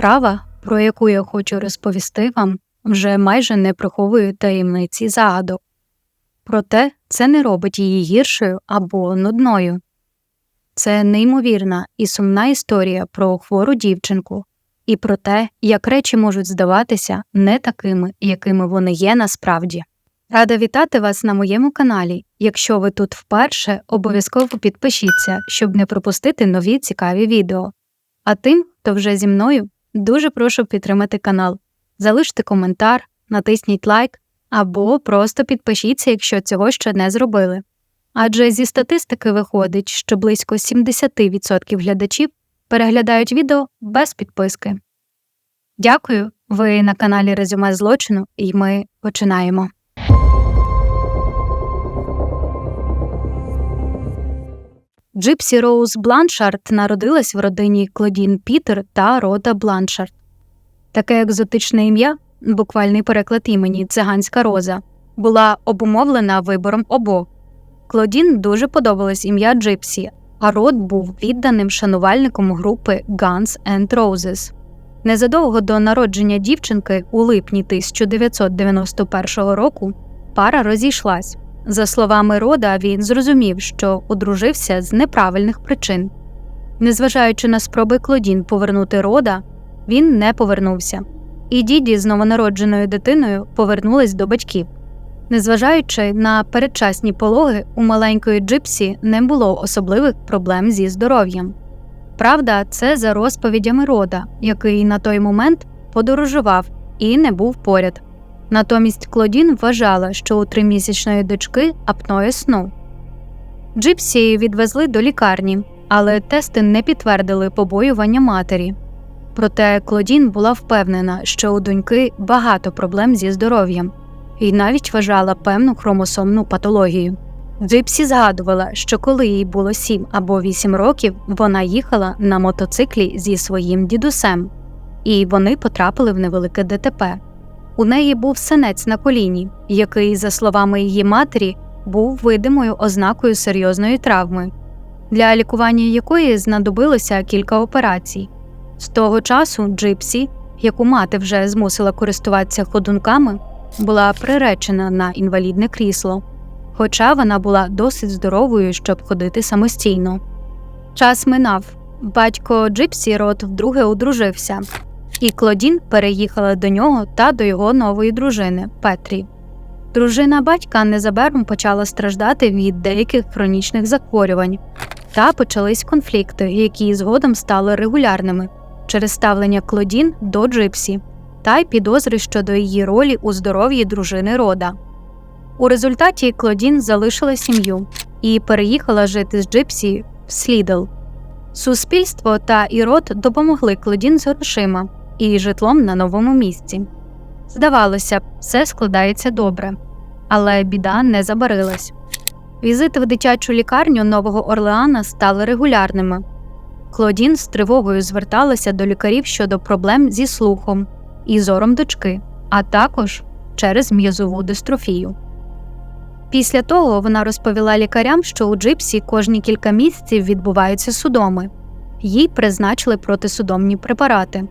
Справа, про яку я хочу розповісти вам, вже майже не приховує таємниці загадок. Проте це не робить її гіршою або нудною. Це неймовірна і сумна історія про хвору дівчинку і про те, як речі можуть здаватися не такими, якими вони є насправді. Рада вітати вас на моєму каналі. Якщо ви тут вперше, обов'язково підпишіться, щоб не пропустити нові цікаві відео. А тим, хто вже зі мною, дуже прошу підтримати канал, залиште коментар, натисніть лайк або просто підпишіться, якщо цього ще не зробили. Адже зі статистики виходить, що близько 70% глядачів переглядають відео без підписки. Дякую, ви на каналі Резюме злочину, і ми починаємо. Джипсі Роуз Бланшард народилась в родині Клодін Пітер та Рода Бланшард. Таке екзотичне ім'я, буквальний переклад імені Циганська роза, була обумовлена вибором обох. Клодін дуже подобалось ім'я Джипсі, а Род був відданим шанувальником групи Guns N' Roses. Незадовго до народження дівчинки у липні 1991 року пара розійшлась. За словами Рода, він зрозумів, що одружився з неправильних причин. Незважаючи на спроби Клодін повернути рода, він не повернувся, і діді з новонародженою дитиною повернулись до батьків. Незважаючи на передчасні пологи, у маленької Джипсі не було особливих проблем зі здоров'ям. Правда, це за розповідями рода, який на той момент подорожував і не був поряд. Натомість Клодін вважала, що у тримісячної дочки апноє сну. Джипсі відвезли до лікарні, але тести не підтвердили побоювання матері. Проте Клодін була впевнена, що у доньки багато проблем зі здоров'ям, і навіть вважала певну хромосомну патологію. Джипсі згадувала, що коли їй було 7 або 8 років, вона їхала на мотоциклі зі своїм дідусем, і вони потрапили в невелике ДТП. У неї був синець на коліні, який, за словами її матері, був видимою ознакою серйозної травми, для лікування якої знадобилося кілька операцій. З того часу Джипсі, яку мати вже змусила користуватися ходунками, була приречена на інвалідне крісло, хоча вона була досить здоровою, щоб ходити самостійно. Час минав. Батько Джипсі Рот вдруге одружився і Клодін переїхала до нього та до його нової дружини Петрі. Дружина батька незабаром почала страждати від деяких хронічних захворювань, та почались конфлікти, які згодом стали регулярними через ставлення Клодін до Джипсі та й підозри щодо її ролі у здоров'ї дружини рода. У результаті Клодін залишила сім'ю і переїхала жити з Джипсі в Слідл. Суспільство та Ірод допомогли Клодін з грошима і житлом на новому місці. Здавалося все складається добре, але біда не забарилась. Візити в дитячу лікарню Нового Орлеана стали регулярними. Клодін з тривогою зверталася до лікарів щодо проблем зі слухом і зором дочки, а також через м'язову дистрофію. Після того вона розповіла лікарям, що у Джипсі кожні кілька місяців відбуваються судоми, їй призначили протисудомні препарати.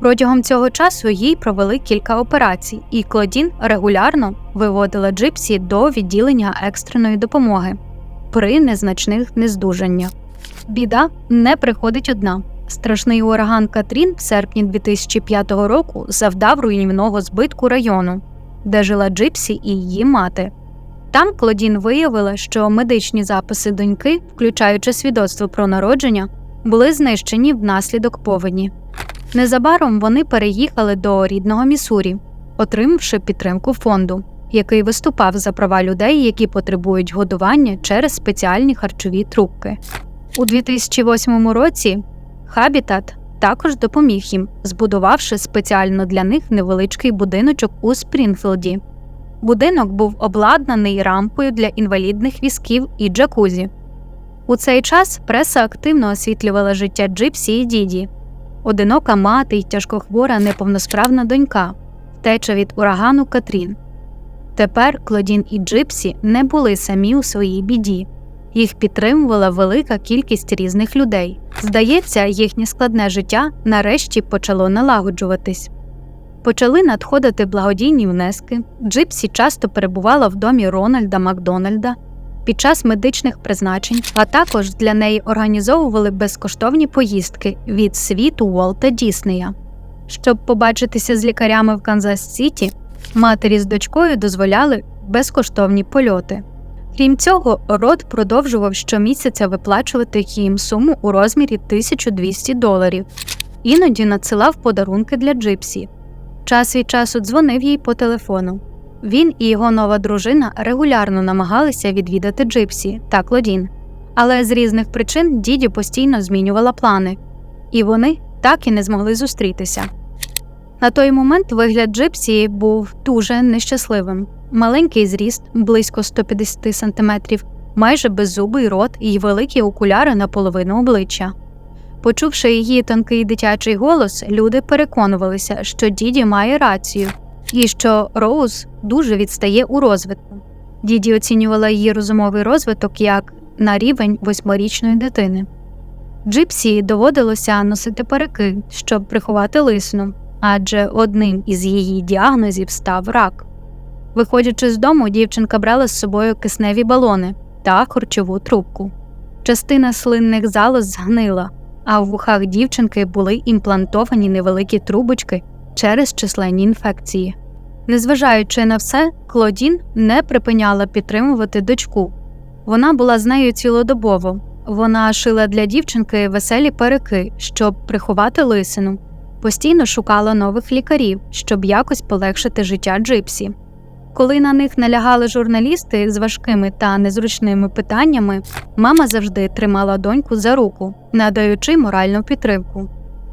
Протягом цього часу їй провели кілька операцій, і Клодін регулярно виводила Джипсі до відділення екстреної допомоги при незначних нездужаннях. Біда не приходить одна. Страшний ураган Катрін в серпні 2005 року завдав руйнівного збитку району, де жила Джипсі і її мати. Там Клодін виявила, що медичні записи доньки, включаючи свідоцтво про народження, були знищені внаслідок повені. Незабаром вони переїхали до рідного Місурі, отримавши підтримку фонду, який виступав за права людей, які потребують годування через спеціальні харчові трубки. У 2008 році Хабітат також допоміг їм, збудувавши спеціально для них невеличкий будиночок у Спрінфілді. Будинок був обладнаний рампою для інвалідних візків і джакузі. У цей час преса активно освітлювала життя Джипсі і Діді одинока мати й тяжкохвора неповносправна донька, втеча від урагану Катрін. Тепер Клодін і Джипсі не були самі у своїй біді, Їх підтримувала велика кількість різних людей. Здається, їхнє складне життя нарешті почало налагоджуватись. Почали надходити благодійні внески. Джипсі часто перебувала в домі Рональда Макдональда під час медичних призначень, а також для неї організовували безкоштовні поїздки від світу Уолта Діснея. Щоб побачитися з лікарями в Канзас Сіті, матері з дочкою дозволяли безкоштовні польоти. Крім цього, род продовжував щомісяця виплачувати їм суму у розмірі 1200 доларів, іноді надсилав подарунки для Джипсі. Час від часу дзвонив їй по телефону. Він і його нова дружина регулярно намагалися відвідати Джипсі та Клодін, але з різних причин діді постійно змінювала плани, і вони так і не змогли зустрітися. На той момент вигляд Джипсі був дуже нещасливим. Маленький зріст, близько 150 см, майже беззубий рот і великі окуляри на половину обличчя. Почувши її тонкий дитячий голос, люди переконувалися, що діді має рацію і що Роуз дуже відстає у розвитку. Діді оцінювала її розумовий розвиток як на рівень восьмирічної дитини. Джипсі доводилося носити парики, щоб приховати лисну, адже одним із її діагнозів став рак. Виходячи з дому, дівчинка брала з собою кисневі балони та харчову трубку. Частина слинних залоз згнила, а в вухах дівчинки були імплантовані невеликі трубочки через численні інфекції. Незважаючи на все, Клодін не припиняла підтримувати дочку. Вона була з нею цілодобово. Вона шила для дівчинки веселі парики, щоб приховати лисину, постійно шукала нових лікарів, щоб якось полегшити життя Джипсі. Коли на них налягали журналісти з важкими та незручними питаннями, мама завжди тримала доньку за руку, надаючи моральну підтримку.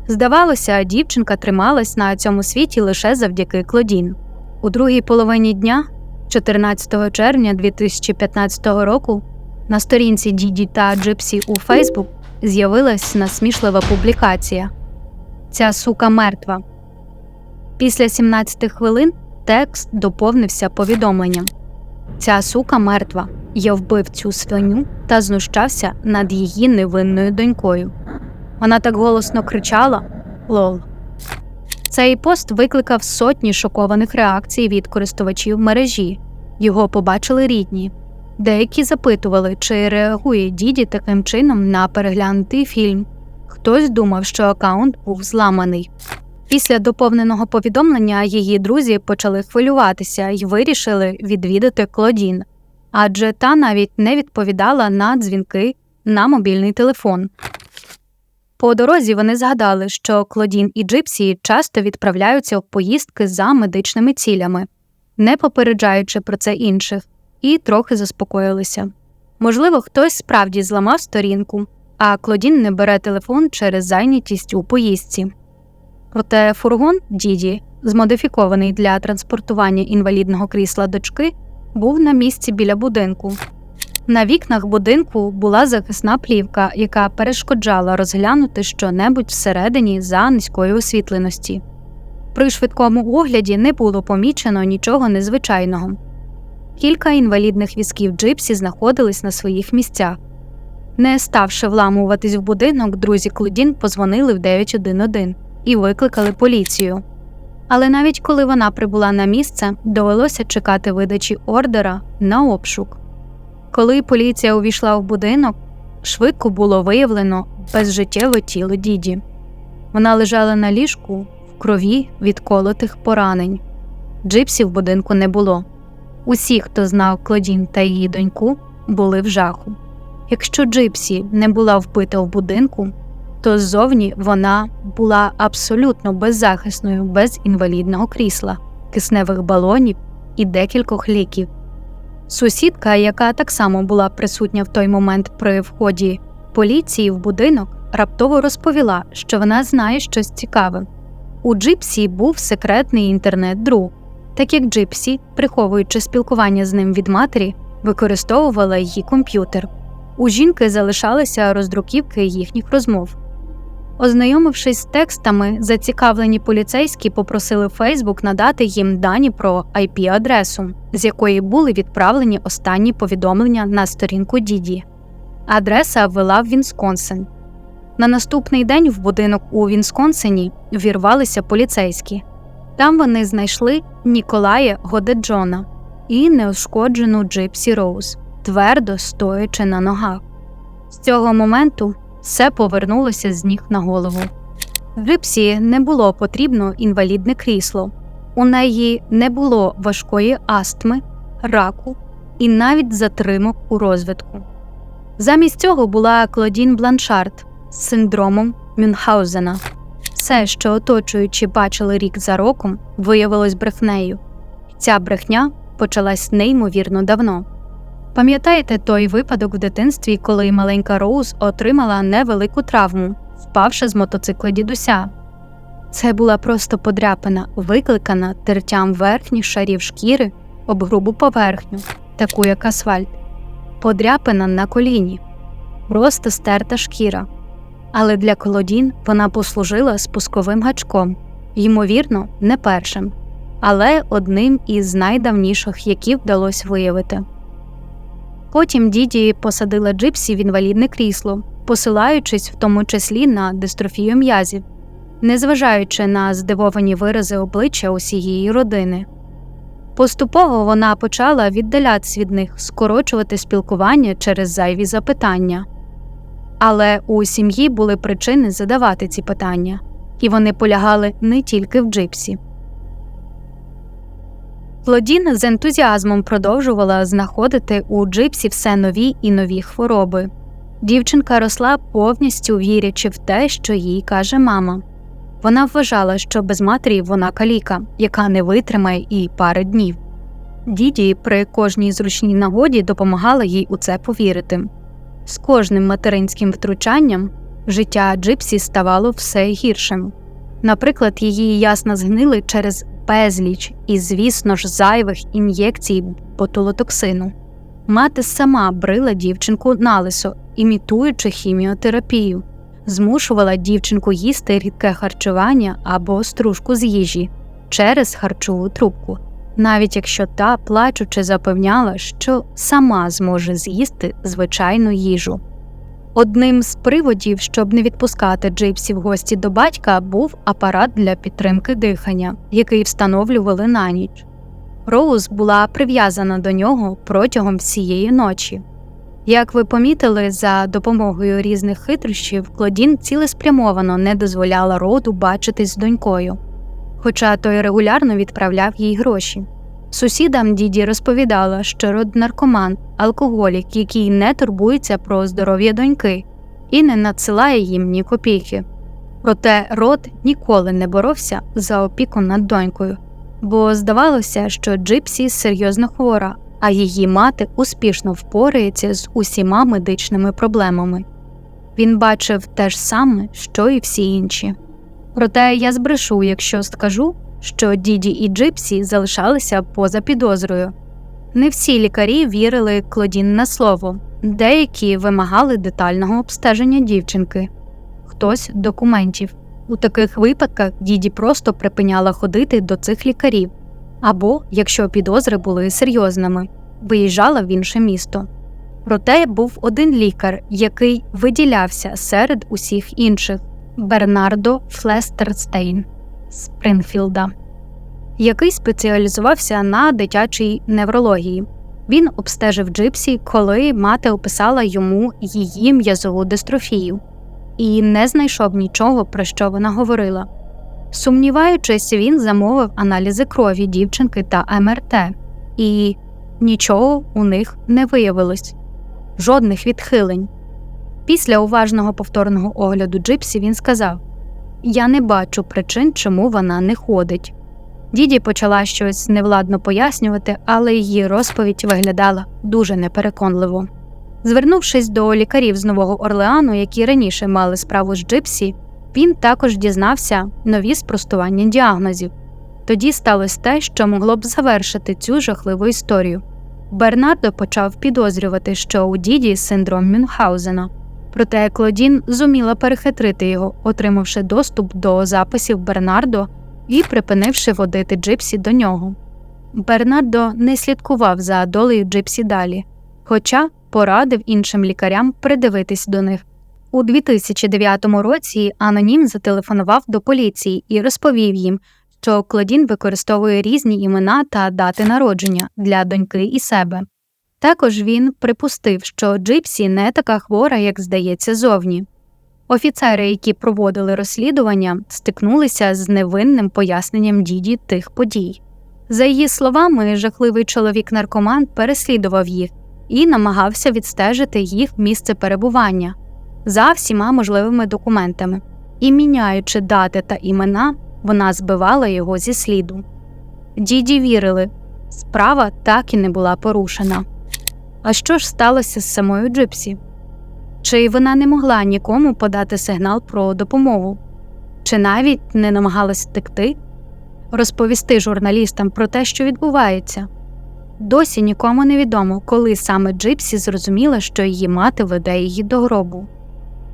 Здавалося, дівчинка трималась на цьому світі лише завдяки Клодін. У другій половині дня, 14 червня 2015 року, на сторінці Діді та Джипсі у Фейсбук з'явилась насмішлива публікація. Ця сука мертва. Після 17 хвилин текст доповнився повідомленням. Ця сука мертва. Я вбив цю свиню та знущався над її невинною донькою. Вона так голосно кричала Лол. Цей пост викликав сотні шокованих реакцій від користувачів мережі. Його побачили рідні. Деякі запитували, чи реагує діді таким чином на переглянутий фільм. Хтось думав, що аккаунт був зламаний. Після доповненого повідомлення її друзі почали хвилюватися і вирішили відвідати Клодін, адже та навіть не відповідала на дзвінки на мобільний телефон. По дорозі вони згадали, що Клодін і Джипсі часто відправляються в поїздки за медичними цілями, не попереджаючи про це інших, і трохи заспокоїлися. Можливо, хтось справді зламав сторінку, а Клодін не бере телефон через зайнятість у поїздці. Проте фургон Діді, змодифікований для транспортування інвалідного крісла дочки, був на місці біля будинку. На вікнах будинку була захисна плівка, яка перешкоджала розглянути щонебудь всередині за низької освітленості. При швидкому огляді не було помічено нічого незвичайного. Кілька інвалідних візків джипсі знаходились на своїх місцях. Не ставши вламуватись в будинок, друзі Клодін позвонили в 911 і викликали поліцію. Але навіть коли вона прибула на місце, довелося чекати видачі ордера на обшук. Коли поліція увійшла в будинок, швидко було виявлено безжиттєве тіло діді. Вона лежала на ліжку в крові від колотих поранень. Джипсі в будинку не було. Усі, хто знав Клодін та її доньку, були в жаху. Якщо Джипсі не була вбита в будинку, то ззовні вона була абсолютно беззахисною, без інвалідного крісла, кисневих балонів і декількох ліків. Сусідка, яка так само була присутня в той момент при вході поліції в будинок, раптово розповіла, що вона знає щось цікаве. У Джипсі був секретний інтернет-друг, так як Джипсі, приховуючи спілкування з ним від матері, використовувала її комп'ютер. У жінки залишалися роздруківки їхніх розмов. Ознайомившись з текстами, зацікавлені поліцейські попросили Фейсбук надати їм дані про IP-адресу, з якої були відправлені останні повідомлення на сторінку Діді. Адреса вела в Вінсконсин. На наступний день в будинок у Вінсконсині вірвалися поліцейські. Там вони знайшли Ніколая Годеджона і неушкоджену Джипсі Роуз, твердо стоячи на ногах. З цього моменту все повернулося з ніг на голову. Джипсі не було потрібно інвалідне крісло, у неї не було важкої астми, раку і навіть затримок у розвитку. Замість цього була Клодін Бланшард з синдромом Мюнхгаузена. Все, що оточуючи бачили рік за роком, виявилось брехнею. Ця брехня почалась неймовірно давно. Пам'ятаєте той випадок в дитинстві, коли маленька Роуз отримала невелику травму, впавши з мотоцикла дідуся? Це була просто подряпина, викликана тертям верхніх шарів шкіри об грубу поверхню, таку як асфальт, подряпина на коліні, просто стерта шкіра. Але для колодін вона послужила спусковим гачком, ймовірно, не першим, але одним із найдавніших, які вдалося виявити. Потім діді посадила Джипсі в інвалідне крісло, посилаючись в тому числі на дистрофію м'язів, незважаючи на здивовані вирази обличчя усієї родини. Поступово вона почала віддалятись від них, скорочувати спілкування через зайві запитання. Але у сім'ї були причини задавати ці питання, і вони полягали не тільки в Джипсі. Клодін з ентузіазмом продовжувала знаходити у Джипсі все нові і нові хвороби. Дівчинка росла повністю вірячи в те, що їй каже мама. Вона вважала, що без матері вона каліка, яка не витримає і пари днів. Діді при кожній зручній нагоді допомагала їй у це повірити. З кожним материнським втручанням життя Джипсі ставало все гіршим. Наприклад, її ясно згнили через безліч і, звісно ж, зайвих ін'єкцій ботулотоксину. Мати сама брила дівчинку налисо, імітуючи хіміотерапію, змушувала дівчинку їсти рідке харчування або стружку з їжі через харчову трубку, навіть якщо та, плачучи, запевняла, що сама зможе з'їсти звичайну їжу. Одним з приводів, щоб не відпускати Джипсі в гості до батька, був апарат для підтримки дихання, який встановлювали на ніч. Роуз була прив'язана до нього протягом всієї ночі. Як ви помітили, за допомогою різних хитрощів Клодін цілеспрямовано не дозволяла роду бачитись з донькою, хоча той регулярно відправляв їй гроші. Сусідам діді розповідала, що род наркоман, алкоголік, який не турбується про здоров'я доньки і не надсилає їм ні копійки. Проте род ніколи не боровся за опіку над донькою, бо здавалося, що Джипсі серйозно хвора, а її мати успішно впорається з усіма медичними проблемами. Він бачив те ж саме, що і всі інші. Проте я збрешу, якщо скажу, що діді і Джипсі залишалися поза підозрою. Не всі лікарі вірили Клодін на слово, деякі вимагали детального обстеження дівчинки, хтось документів. У таких випадках діді просто припиняла ходити до цих лікарів, або, якщо підозри були серйозними, виїжджала в інше місто. Проте був один лікар, який виділявся серед усіх інших Бернардо Флестерстейн. Спрингфілда, який спеціалізувався на дитячій неврології. Він обстежив Джипсі, коли мати описала йому її м'язову дистрофію, і не знайшов нічого, про що вона говорила. Сумніваючись, він замовив аналізи крові дівчинки та МРТ, і нічого у них не виявилось жодних відхилень. Після уважного повторного огляду Джипсі він сказав я не бачу причин, чому вона не ходить. Діді почала щось невладно пояснювати, але її розповідь виглядала дуже непереконливо. Звернувшись до лікарів з Нового Орлеану, які раніше мали справу з Джипсі, він також дізнався нові спростування діагнозів. Тоді сталося те, що могло б завершити цю жахливу історію. Бернардо почав підозрювати, що у діді синдром Мюнхгаузена – Проте Клодін зуміла перехитрити його, отримавши доступ до записів Бернардо і припинивши водити Джипсі до нього. Бернардо не слідкував за долею Джипсі далі, хоча порадив іншим лікарям придивитись до них. У 2009 році анонім зателефонував до поліції і розповів їм, що Клодін використовує різні імена та дати народження для доньки і себе. Також він припустив, що Джипсі не така хвора, як здається, зовні. Офіцери, які проводили розслідування, стикнулися з невинним поясненням діді тих подій. За її словами, жахливий чоловік-наркоман переслідував їх і намагався відстежити їх місце перебування за всіма можливими документами, і, міняючи дати та імена, вона збивала його зі сліду. Діді вірили, справа так і не була порушена. А що ж сталося з самою Джипсі? Чи вона не могла нікому подати сигнал про допомогу, чи навіть не намагалась втекти, розповісти журналістам про те, що відбувається? Досі нікому не відомо, коли саме Джипсі зрозуміла, що її мати веде її до гробу.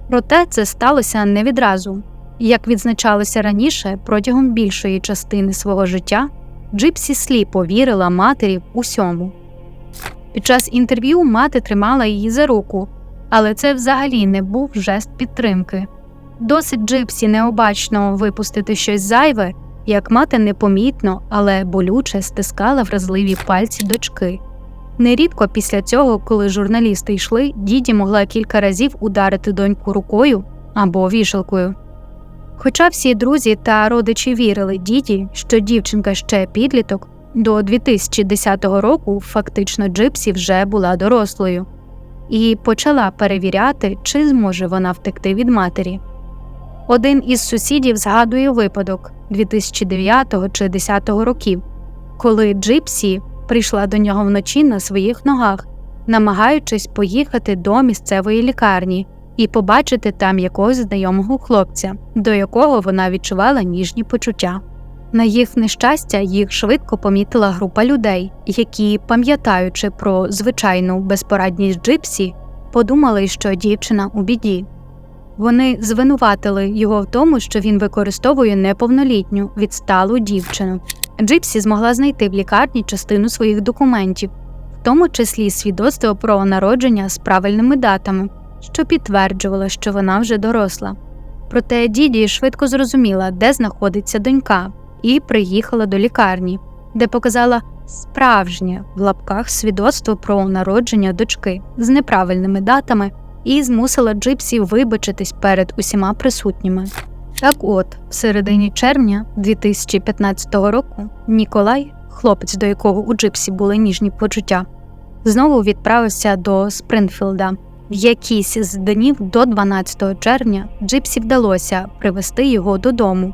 Проте це сталося не відразу. Як відзначалося раніше, протягом більшої частини свого життя Джипсі сліпо вірила матері в усьому. Під час інтерв'ю мати тримала її за руку, але це взагалі не був жест підтримки. Досить Джипсі необачно випустити щось зайве, як мати непомітно, але болюче стискала вразливі пальці дочки. Нерідко після цього, коли журналісти йшли, діді могла кілька разів ударити доньку рукою або вішалкою. Хоча всі друзі та родичі вірили діді, що дівчинка ще підліток, до 2010 року фактично Джипсі вже була дорослою і почала перевіряти, чи зможе вона втекти від матері. Один із сусідів згадує випадок 2009 чи 2010 років, коли Джипсі прийшла до нього вночі на своїх ногах, намагаючись поїхати до місцевої лікарні і побачити там якогось знайомого хлопця, до якого вона відчувала ніжні почуття. На їх нещастя їх швидко помітила група людей, які, пам'ятаючи про звичайну безпорадність Джипсі, подумали, що дівчина у біді. Вони звинуватили його в тому, що він використовує неповнолітню відсталу дівчину. Джипсі змогла знайти в лікарні частину своїх документів, в тому числі свідоцтво про народження з правильними датами, що підтверджувало, що вона вже доросла. Проте Діді швидко зрозуміла, де знаходиться донька, і приїхала до лікарні, де показала справжнє в лапках свідоцтво про народження дочки з неправильними датами і змусила Джипсі вибачитись перед усіма присутніми. Так от, в середині червня 2015 року Ніколай, хлопець, до якого у Джипсі були ніжні почуття, знову відправився до Спрингфілда. В якийсь з днів до 12 червня Джипсі вдалося привезти його додому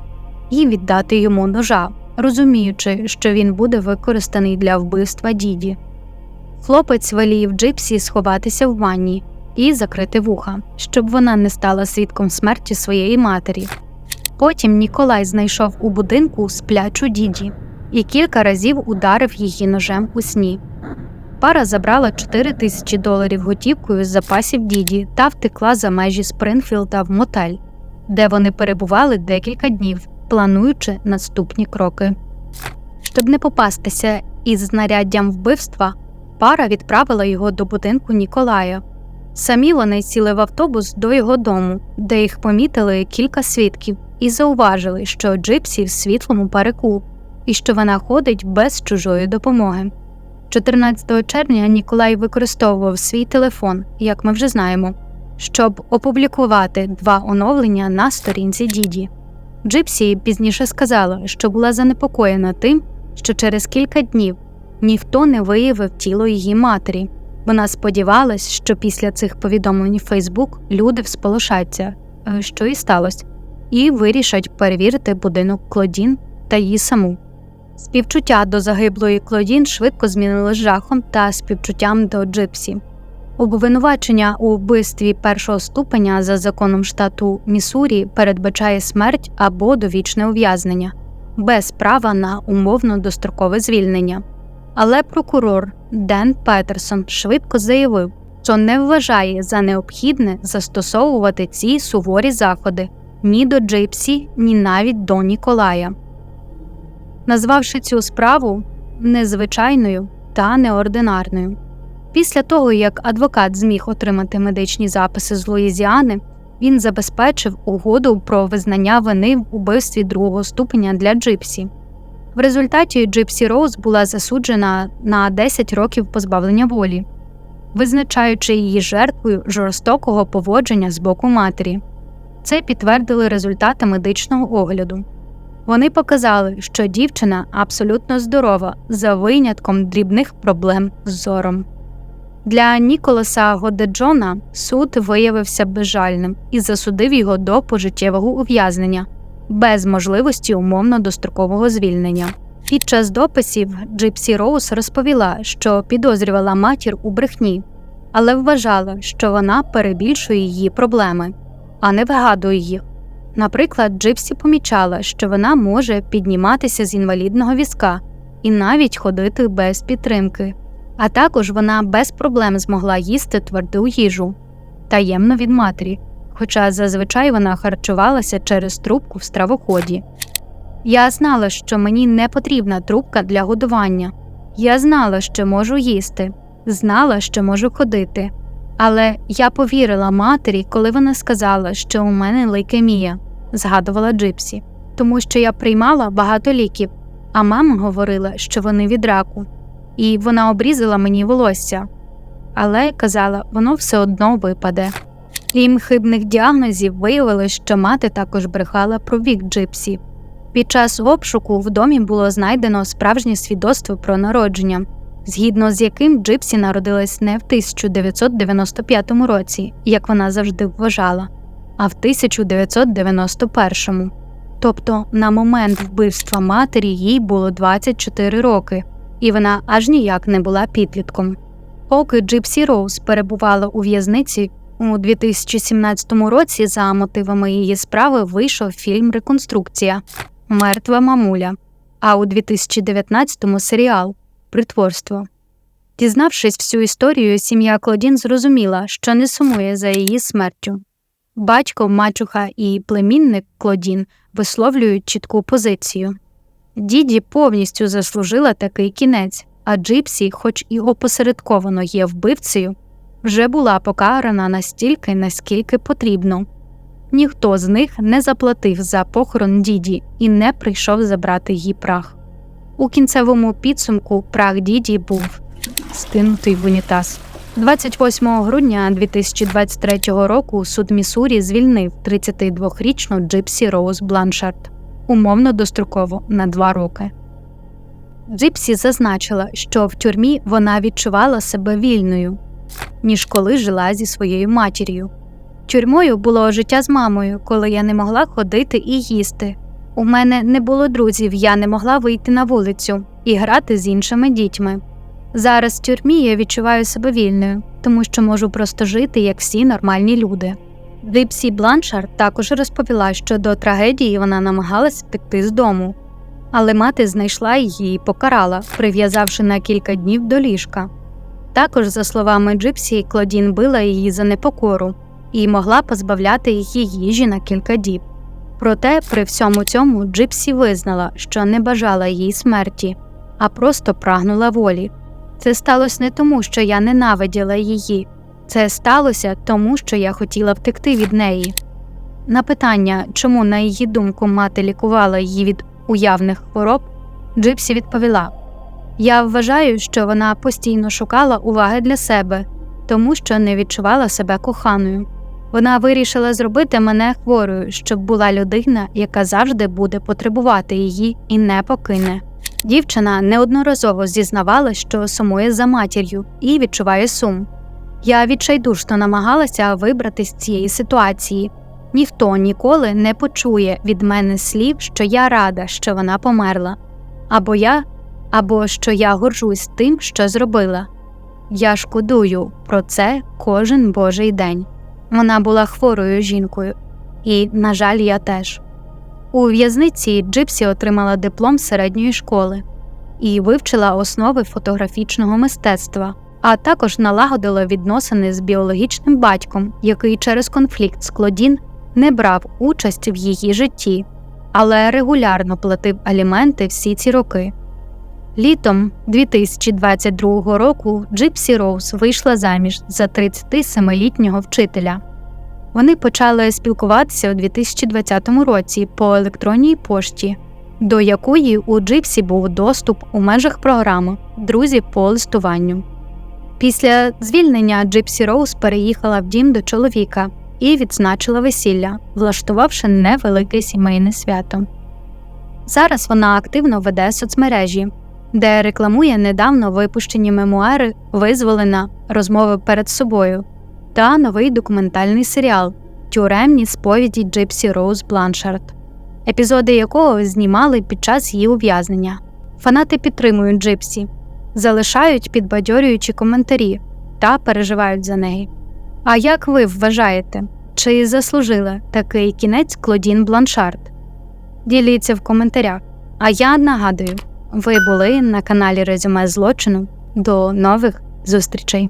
і віддати йому ножа, розуміючи, що він буде використаний для вбивства діді. Хлопець велів Джипсі сховатися в ванні і закрити вуха, щоб вона не стала свідком смерті своєї матері. Потім Ніколай знайшов у будинку сплячу діді і кілька разів ударив її ножем у сні. Пара забрала 4 тисячі доларів готівкою з запасів діді та втекла за межі Спрингфілда в мотель, де вони перебували декілька днів, плануючи наступні кроки. Щоб не попастися із знаряддям вбивства, пара відправила його до будинку Ніколая. Самі вони сіли в автобус до його дому, де їх помітили кілька свідків, і зауважили, що Джипсі в світлому парику і що вона ходить без чужої допомоги. 14 червня Ніколай використовував свій телефон, як ми вже знаємо, щоб опублікувати два оновлення на сторінці Діді. Джипсі пізніше сказала, що була занепокоєна тим, що через кілька днів ніхто не виявив тіло її матері. Вона сподівалась, що після цих повідомлень Фейсбук люди всполошаться, е, що і сталося, і вирішать перевірити будинок Клодін та її саму. Співчуття до загиблої Клодін швидко змінилось жахом та співчуттям до Джипсі. Обвинувачення у вбивстві першого ступеня за законом штату Міссурі передбачає смерть або довічне ув'язнення без права на умовно дострокове звільнення. Але прокурор Ден Петерсон швидко заявив, що не вважає за необхідне застосовувати ці суворі заходи ні до Джипсі, ні навіть до Ніколая. Назвавши цю справу незвичайною та неординарною. Після того, як адвокат зміг отримати медичні записи з Луїзіани, він забезпечив угоду про визнання вини в убивстві другого ступеня для Джипсі. В результаті Джипсі Роуз була засуджена на 10 років позбавлення волі, визначаючи її жертвою жорстокого поводження з боку матері. Це підтвердили результати медичного огляду. Вони показали, що дівчина абсолютно здорова за винятком дрібних проблем з зором. Для Ніколаса Годеджона суд виявився безжальним і засудив його до пожиттєвого ув'язнення без можливості умовно дострокового звільнення. Під час дописів Джипсі Роуз розповіла, що підозрювала матір у брехні, але вважала, що вона перебільшує її проблеми, а не вигадує їх. Наприклад, Джипсі помічала, що вона може підніматися з інвалідного візка і навіть ходити без підтримки, а також вона без проблем змогла їсти тверду їжу таємно від матері, хоча зазвичай вона харчувалася через трубку в стравоході. Я знала, що мені не потрібна трубка для годування. Я знала, що можу їсти, знала, що можу ходити. Але я повірила матері, коли вона сказала, що у мене лейкемія, згадувала Джипсі, тому що я приймала багато ліків, а мама говорила, що вони від раку, і вона обрізала мені волосся. Але казала, воно все одно випаде. Крім хибних діагнозів, виявилось, що мати також брехала про вік Джипсі. Під час обшуку в домі було знайдено справжнє свідоцтво про народження, згідно з яким Джипсі народилась не в 1995 році, як вона завжди вважала, а в 1991. Тобто на момент вбивства матері їй було 24 роки, і вона аж ніяк не була підлітком. Поки Джипсі Роуз перебувала у в'язниці, у 2017 році за мотивами її справи вийшов фільм Реконструкція Мертва мамуля, а у 2019-му серіал Притворство. Дізнавшись всю історію, сім'я Клодін зрозуміла, що не сумує за її смертю. Батько, мачуха і племінник Клодін висловлюють чітку позицію. Діді повністю заслужила такий кінець, а Джипсі, хоч і опосередковано є вбивцею, вже була покарана настільки, наскільки потрібно. Ніхто з них не заплатив за похорон діді і не прийшов забрати її прах. У кінцевому підсумку прах діді був скинутий в унітаз. 28 грудня 2023 року суд Місурі звільнив 32-річну Джипсі Роуз Бланшард умовно достроково на два роки. Джипсі зазначила, що в тюрмі вона відчувала себе вільною, ніж коли жила зі своєю матір'ю. Тюрмою було життя з мамою, коли я не могла ходити і їсти. У мене не було друзів, я не могла вийти на вулицю і грати з іншими дітьми. Зараз в тюрмі я відчуваю себе вільною, тому що можу просто жити, як всі нормальні люди. Дипсі Бланшар також розповіла, що до трагедії вона намагалась піти з дому, але мати знайшла її і покарала, прив'язавши на кілька днів до ліжка. Також, за словами Джипсі, Клодін била її за непокору і могла позбавляти її їжі на кілька діб. Проте при всьому цьому Джипсі визнала, що не бажала їй смерті, а просто прагнула волі. Це сталося не тому, що я ненавиділа її, це сталося тому, що я хотіла втекти від неї. На питання, чому, на її думку, мати лікувала її від уявних хвороб, Джипсі відповіла: Я вважаю, що вона постійно шукала уваги для себе, тому що не відчувала себе коханою. Вона вирішила зробити мене хворою, щоб була людина, яка завжди буде потребувати її і не покине. Дівчина неодноразово зізнавала, що сумує за матір'ю і відчуває сум. Я відчайдушно намагалася вибрати з цієї ситуації. Ніхто ніколи не почує від мене слів, що я рада, що вона померла, або я, або що я горжусь тим, що зробила. Я шкодую про це кожен божий день. Вона була хворою жінкою, і, на жаль, я теж. У в'язниці Джипсі отримала диплом середньої школи і вивчила основи фотографічного мистецтва, а також налагодила відносини з біологічним батьком, який через конфлікт з Клодін не брав участь в її житті, але регулярно платив аліменти всі ці роки. Літом 2022 року Джипсі Роуз вийшла заміж за 37-літнього вчителя. Вони почали спілкуватися у 2020 році по електронній пошті, до якої у Джипсі був доступ у межах програми Друзі по листуванню. Після звільнення Джипсі Роуз переїхала в дім до чоловіка і відзначила весілля, влаштувавши невелике сімейне свято. Зараз вона активно веде соцмережі, де рекламує недавно випущені мемуари Визволена розмови перед собою та новий документальний серіал Тюремні сповіді Джипсі Роуз Бланшард, епізоди якого знімали під час її ув'язнення. Фанати підтримують Джипсі, залишають підбадьорюючі коментарі та переживають за неї. А як ви вважаєте, чи заслужила такий кінець Клодін Бланшард? Діліться в коментарях. А я нагадую, ви були на каналі Резюме злочину. До нових зустрічей!